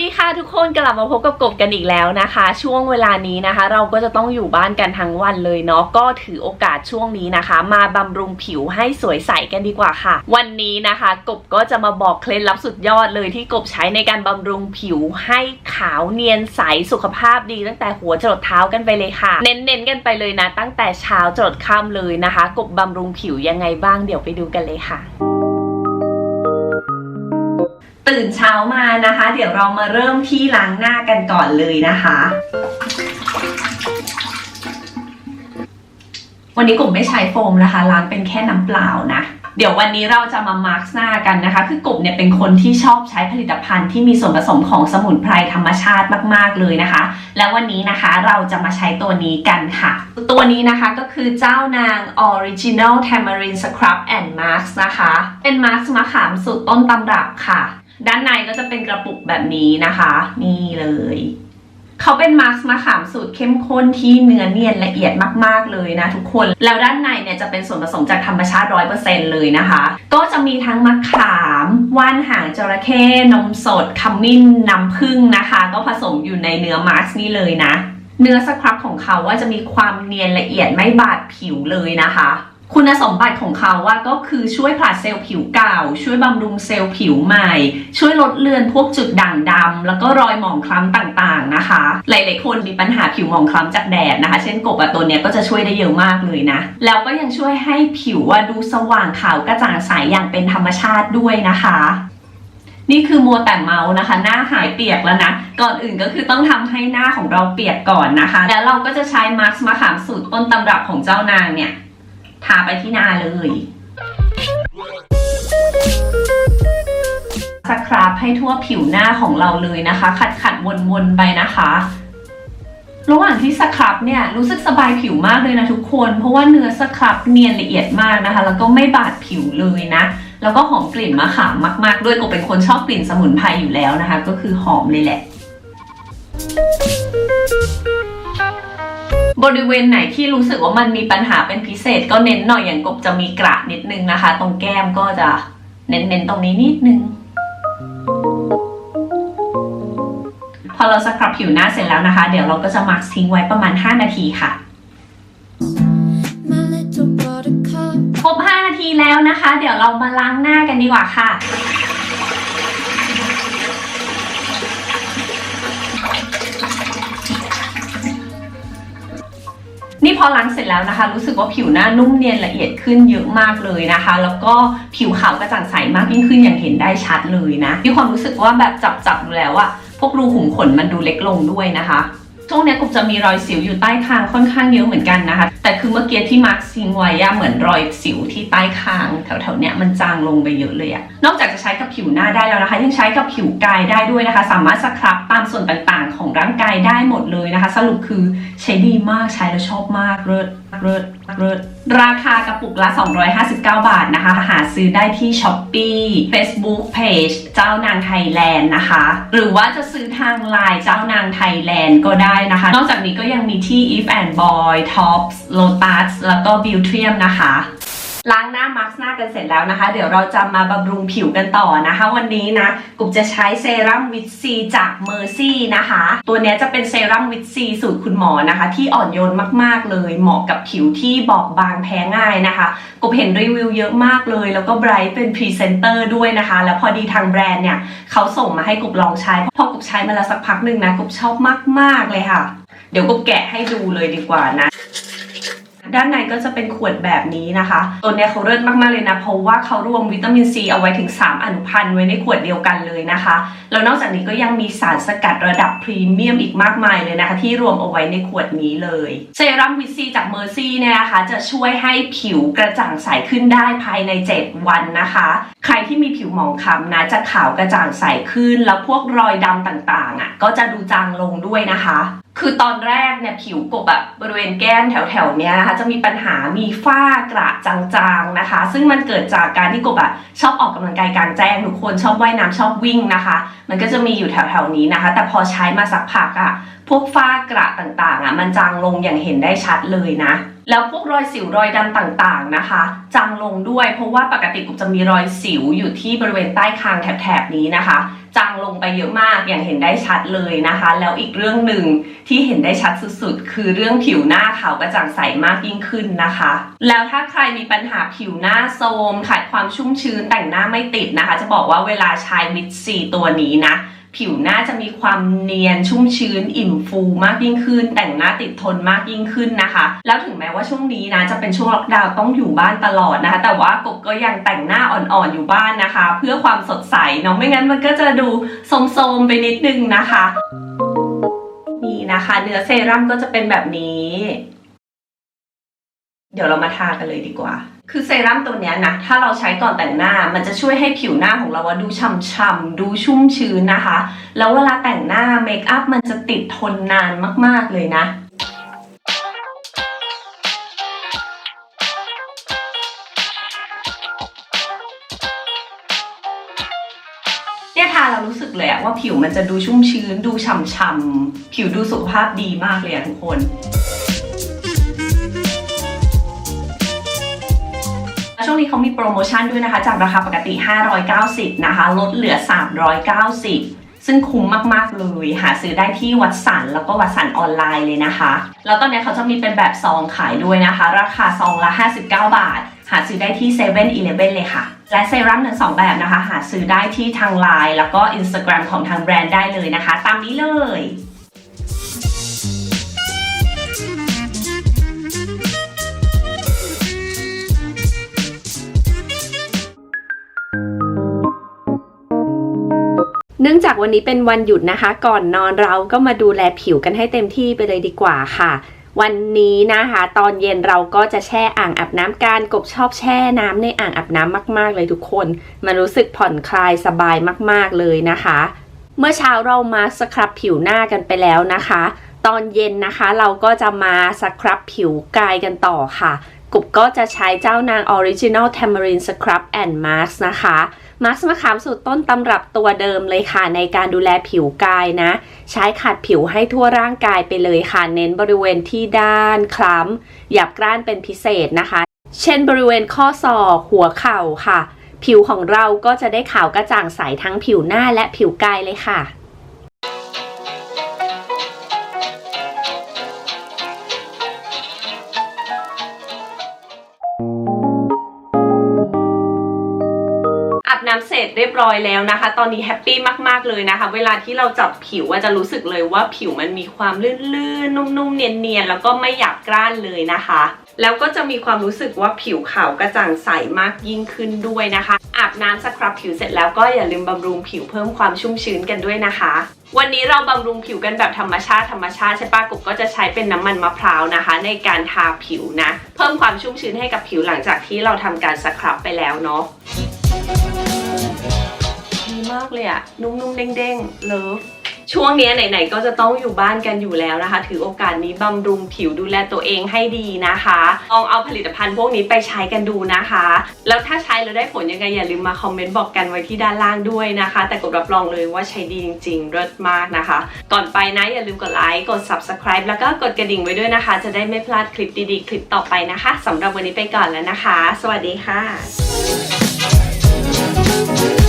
ดีค่ะทุกคนกลับมาพบกับกบกันอีกแล้วนะคะ ช่วงเวลานี้นะคะ เราก็จะต้องอยู่บ้านกันทั้งวันเลยเนาะก็ถือโอกาสช่วงนี้นะคะ มาบำรุงผิวให้สวยใสกันดีกว่าค่ะ วันนี้นะคะ กบก็จะมาบอกเคล็ดลับสุดยอดเลยที่กบใช้ในการบำรุงผิวให้ขาวเนียนใสสุขภาพดี ตั้งแต่หัวจรดเท้ากันไปเลยค่ะ เน้นๆกันไปเลยนะ ตั้งแต่เช้าจรดค่ำเลยนะคะ กบบำรุงผิวยังไงบ้างเดี๋ยวไปดูกันเลยค่ะ ตื่นเช้ามานะคะ เดี๋ยวเรามาเริ่มที่ล้างหน้ากันก่อนเลยนะคะ วันนี้กลุ่มไม่ใช้โฟมนะคะ ล้างเป็นแค่น้ำเปล่านะเดี๋ยววันนี้เราจะมามาร์กหน้ากันนะคะ คือกลุ่มเนี่ยเป็นคนที่ชอบใช้ผลิตภัณฑ์ที่มีส่วนผสมของสมุนไพรธรรมชาติมาก ๆ เลยนะคะ และวันนี้นะคะเราจะมาใช้ตัวนี้กันค่ะ ตัวนี้นะคะก็คือเจ้านาง Original Tamarind Scrub and Mask นะคะ เป็นมาสก์มะขามสูตรต้นตำรับค่ะ ด้านในก็จะเป็นกระปุกแบบนี้นะคะ นี่เลย เขาเป็นมาสก์มะขามสูตรเข้มข้นที่เนื้อเนียนละเอียดมากๆเลยนะทุกคน แล้วด้านในเนี่ยจะเป็นส่วนผสมจากธรรมชาติ100%เลยนะคะ ก็จะมีทั้งมะขาม ว่านหางจระเข้นมสดขมิ้นน้ำผึ้งนะคะ ก็ผสมอยู่ในเนื้อมาสก์นี่เลยนะ เนื้อสครับของเขาว่าจะมีความเนียนละเอียดไม่บาดผิวเลยนะคะ คุณสมบัติของเขาว่าก็คือช่วยผลัดเซลล์ผิวเก่า ช่วยบำรุงเซลล์ผิวใหม่ ช่วยลดเลือนพวกจุดด่างดำแล้วก็รอยหมองคล้ำต่างๆนะคะ หลายๆคนมีปัญหาผิวหมองคล้ำจากแดดนะคะ เช่นกบะตัวเนี้ยก็จะช่วยได้เยอะมากเลยนะ แล้วก็ยังช่วยให้ผิวว่าดูสว่างขาวกระจ่างใสอย่างเป็นธรรมชาติด้วยนะคะนี่คือมัวแต่เมาส์นะคะ หน้าหายเปียกแล้วนะ ก่อนอื่นก็คือต้องทำให้หน้าของเราเปียกก่อนนะคะ แล้วเราก็จะใช้มาร์คมะขามสูตรต้นตำรับของเจ้านางเนี่ย ทาไปที่หน้าเลยสครับให้ทั่วผิวหน้าของเราเลยนะคะ ขัดขัดวนวนๆไปนะคะ ระหว่างที่สครับเนี่ยรู้สึกสบายผิวมากเลยนะทุกคน เพราะว่าเนื้อสครับเนียนละเอียดมากนะคะ แล้วก็ไม่บาดผิวเลยนะ แล้วก็หอมกลิ่นมะขามมาก ๆ ด้วยก็เป็นคนชอบกลิ่นสมุนไพรอยู่แล้วนะคะ ก็คือหอมเลยแหละ บริเวณไหนที่รู้สึกว่ามันมีปัญหาเป็นพิเศษ ก็เน้นหน่อยอย่างกบจะมีกระนิดนึงนะคะ ตรงแก้มก็จะเน้นๆตรงนี้นิดนึงพอเราสครับผิวหน้าเสร็จแล้วนะคะ เดี๋ยวเราก็จะหมักทิ้งไว้ประมาณ 5 นาทีค่ะ My little buttercup. ครบ 5 นาทีแล้วนะคะ เดี๋ยวเรามาล้างหน้ากันดีกว่าค่ะ นี่พอล้างเสร็จแล้วนะคะ รู้สึกว่าผิวหน้านุ่มเนียนละเอียดขึ้นเยอะมากเลยนะคะ แล้วก็ผิวขาวกระจ่างใสมากยิ่งขึ้นอย่างเห็นได้ชัดเลยนะมีความรู้สึกว่าแบบจับจับดูแล้วอะพวกรูขุมขนมันดูเล็กลงด้วยนะคะ ช่วงนี้กุบจะมีรอยสิวอยู่ใต้คางค่อนข้างเยอะเหมือนกันนะคะ แต่คือเมื่อกี้ที่มาร์คซิงไว้อะเหมือนรอยสิวที่ใต้คางแถวๆเนี้ยมันจางลงไปเยอะเลยอะนอกจากจะใช้กับผิวหน้าได้แล้วนะคะ ยังใช้กับผิวกายได้ด้วยนะคะ สามารถสครับตามส่วนต่างๆ ของร่างกายได้หมดเลยนะคะ สรุปคือใช้ดีมากใช้แล้วชอบมากเลิศเลิศเลิศ ราคากระปุกละ 259 บาทนะคะ หาซื้อได้ที่ s h อ p e e Facebook Page เจ้านางไทยแลนด์นะคะ หรือว่าจะซื้อทางไลน์เจ้านางไทยแลนด์ก็ได้นะคะ นอกจากนี้ก็ยังมีที่ If and Boy Tops Lotus แล้วก็ Beautrium นะคะ ล้างหน้ามาร์กหน้ากันเสร็จแล้วนะคะ เดี๋ยวเราจะมาบำรุงผิวกันต่อนะคะ วันนี้นะกุบจะใช้เซรั่มวิตซีจากเมอร์ซี่นะคะ ตัวนี้จะเป็นเซรั่มวิตซีสูตรคุณหมอนะคะ ที่อ่อนโยนมากๆเลย เหมาะกับผิวที่บอบบางแพ้ง่ายนะคะกุบเห็นรีวิวเยอะมากเลย แล้วก็ไบรท์เป็นพรีเซนเตอร์ด้วยนะคะ แล้วพอดีทางแบรนด์เนี่ยเขาส่งมาให้กุบลองใช้พอกุบใช้มาแล้วสักพักหนึ่งนะกุบชอบมากๆเลยค่ะเดี๋ยวกุบแกะให้ดูเลยดีกว่านะ ด้านในก็จะเป็นขวดแบบนี้นะคะ ตัวเนี้ยเขาเลิศมากๆเลยนะ เพราะว่าเขารวมวิตามินซีเอาไว้ถึง 3 อนุพันธ์ไว้ในขวดเดียวกันเลยนะคะ แล้วนอกจากนี้ก็ยังมีสารสกัดระดับพรีเมียมอีกมากมายเลยนะคะ ที่รวมเอาไว้ในขวดนี้เลย เซรั่มวิตซีจากเมอร์ซี่เนี่ยนะคะ จะช่วยให้ผิวกระจ่างใสขึ้นได้ภายใน 7 วันนะคะ ใครที่มีผิวหมองคล้ำนะจะขาวกระจ่างใสขึ้น แล้วพวกรอยดำต่างๆอะก็จะดูจางลงด้วยนะคะคือตอนแรกเนี่ยผิวกบอะบบริเวณแก้มแถวๆเนี้ยนะคะจะมีปัญหามีฝ้ากระจางๆนะคะ ซึ่งมันเกิดจากการที่กบอะชอบออกกำลังกายกลางแจ้งทุกคนชอบว่ายน้ำชอบวิ่งนะคะ มันก็จะมีอยู่แถวๆนี้นะคะ แต่พอใช้มาสักพักอะ พวกฝ้ากระต่างๆอะมันจางลงอย่างเห็นได้ชัดเลยนะ แล้วพวกรอยสิวรอยดำต่างๆนะคะ จางลงด้วยเพราะว่าปกติกุบจะมีรอยสิวอยู่ที่บริเวณใต้คางแถบๆนี้นะคะจางลงไปเยอะมากอย่างเห็นได้ชัดเลยนะคะ แล้วอีกเรื่องหนึ่งที่เห็นได้ชัดสุดๆ คือเรื่องผิวหน้าขาวกระจ่างใสมากยิ่งขึ้นนะคะ แล้วถ้าใครมีปัญหาผิวหน้าโทรมขาดความชุ่มชื้นแต่งหน้าไม่ติดนะคะ จะบอกว่าเวลาใช้วิตซีตัวนี้นะ ผิวหน้าจะมีความเนียนชุ่มชื้น อิ่มฟูมากยิ่งขึ้น แต่งหน้าติดทนมากยิ่งขึ้นนะคะ แล้วถึงแม้ว่าช่วงนี้นะจะเป็นช่วงล็อกดาวน์ต้องอยู่บ้านตลอดนะคะ แต่ว่ากบก็ยังแต่งหน้าอ่อนๆอยู่บ้านนะคะ เพื่อความสดใสเนาะไม่งั้นมันก็จะดูโทมๆไปนิดนึงนะคะ นี่นะคะ เนื้อเซรั่มก็จะเป็นแบบนี้ เดี๋ยวเรามาทากันเลยดีกว่า คือเซรั่มตัวนี้นะ ถ้าเราใช้ก่อนแต่งหน้า มันจะช่วยให้ผิวหน้าของเราว่าดูฉ่ำๆ ดูชุ่มชื้นนะคะ แล้วเวลาแต่งหน้าเมคอัพมันจะติดทนนานมากๆเลยนะเนี่ยทาเรารู้สึกเลยว่าผิวมันจะดูชุ่มชื้น ดูฉ่ำๆ ผิวดูสุขภาพดีมากเลยทุกคน นี้เขามีโปรโมชั่นด้วยนะคะ จากราคาปกติ 590 นะคะ ลดเหลือ 390ซึ่งคุ้มมาก ๆ เลย หาซื้อได้ที่วัดสันแล้วก็วัดสันออนไลน์เลยนะคะ แล้วตอนนี้เขาจะมีเป็นแบบซองขายด้วยนะคะ ราคาซองละ 59 บาท หาซื้อได้ที่7 e เ e ่ e อเลยค่ะ และเซรั่มทั้งสองแบบนะคะ หาซื้อได้ที่ทางไลน์แล้วก็ Instagram ของทางแบรนด์ได้เลยนะคะ ตามนี้เลย นื่องจากวันนี้เป็นวันหยุดนะคะ ก่อนนอนเราก็มาดูแลผิวกันให้เต็มที่ไปเลยดีกว่าค่ะวันนี้นะคะ ตอนเย็นเราก็จะแช่อ่างอาบน้ำการกบชอบแช่น้ำในอ่างอาบน้ำมากๆเลยทุกคน มันรู้สึกผ่อนคลายสบายมากๆเลยนะคะ เมื่อเช้าเรามาสครับผิวหน้ากันไปแล้วนะคะ ตอนเย็นนะคะเราก็จะมาสครับผิวกายกันต่อค่ะ กบก็จะใช้เจ้านาง Original Tamarind Scrub and Mask นะคะ มาสมะขามสูตรต้นตำรับตัวเดิมเลยค่ะ ในการดูแลผิวกายนะ ใช้ขัดผิวให้ทั่วร่างกายไปเลยค่ะ เน้นบริเวณที่ด้านคล้ำหยับกร้านเป็นพิเศษนะคะ เช่นบริเวณข้อศอกหัวเข่าค่ะ ผิวของเราก็จะได้ขาวกระจ่างใสทั้งผิวหน้าและผิวกายเลยค่ะ น้ำเสร็จเรียบร้อยแล้วนะคะ ตอนนี้แฮปปี้มากๆเลยนะคะ เวลาที่เราจับผิวอะจะรู้สึกเลยว่าผิวมันมีความลื่นๆ นุ่มๆ เนียนๆ แล้วก็ไม่หยาบกร้านเลยนะคะแล้วก็จะมีความรู้สึกว่าผิวขาวกระจ่างใสมากยิ่งขึ้นด้วยนะคะ อาบน้ำสครับผิวเสร็จแล้วก็อย่าลืมบำรุงผิวเพิ่มความชุ่มชื้นกันด้วยนะคะ วันนี้เราบำรุงผิวกันแบบธรรมชาติธรรมชาติใช่ปะกบก็จะใช้เป็นน้ำมันมะพร้าวนะคะ ในการทาผิวนะ เพิ่มความชุ่มชื้นให้กับผิวหลังจากที่เราทำการสครับไปแล้วเนาะ ดีมากเลยอะนุ่มๆเด้งๆเลิฟช่วงนี้ไหนๆก็จะต้องอยู่บ้านกันอยู่แล้วนะคะ ถือโอกาสนี้บำรุงผิวดูแลตัวเองให้ดีนะคะลองเอาผลิตภัณฑ์พวกนี้ไปใช้กันดูนะคะ แล้วถ้าใช้แล้วได้ผลยังไงอย่าลืมมาคอมเมนต์บอกกันไว้ที่ด้านล่างด้วยนะคะ แต่กดรับรองเลยว่าใช้ดีจริงๆเลิศมากนะคะ ก่อนไปนะอย่าลืมกดไลค์กด subscribe แล้วก็กดกระดิ่งไว้ด้วยนะคะ จะได้ไม่พลาดคลิปดีๆ คลิปต่อไปนะคะสำหรับวันนี้ไปก่อนแล้วนะคะ สวัสดีค่ะ Thank you.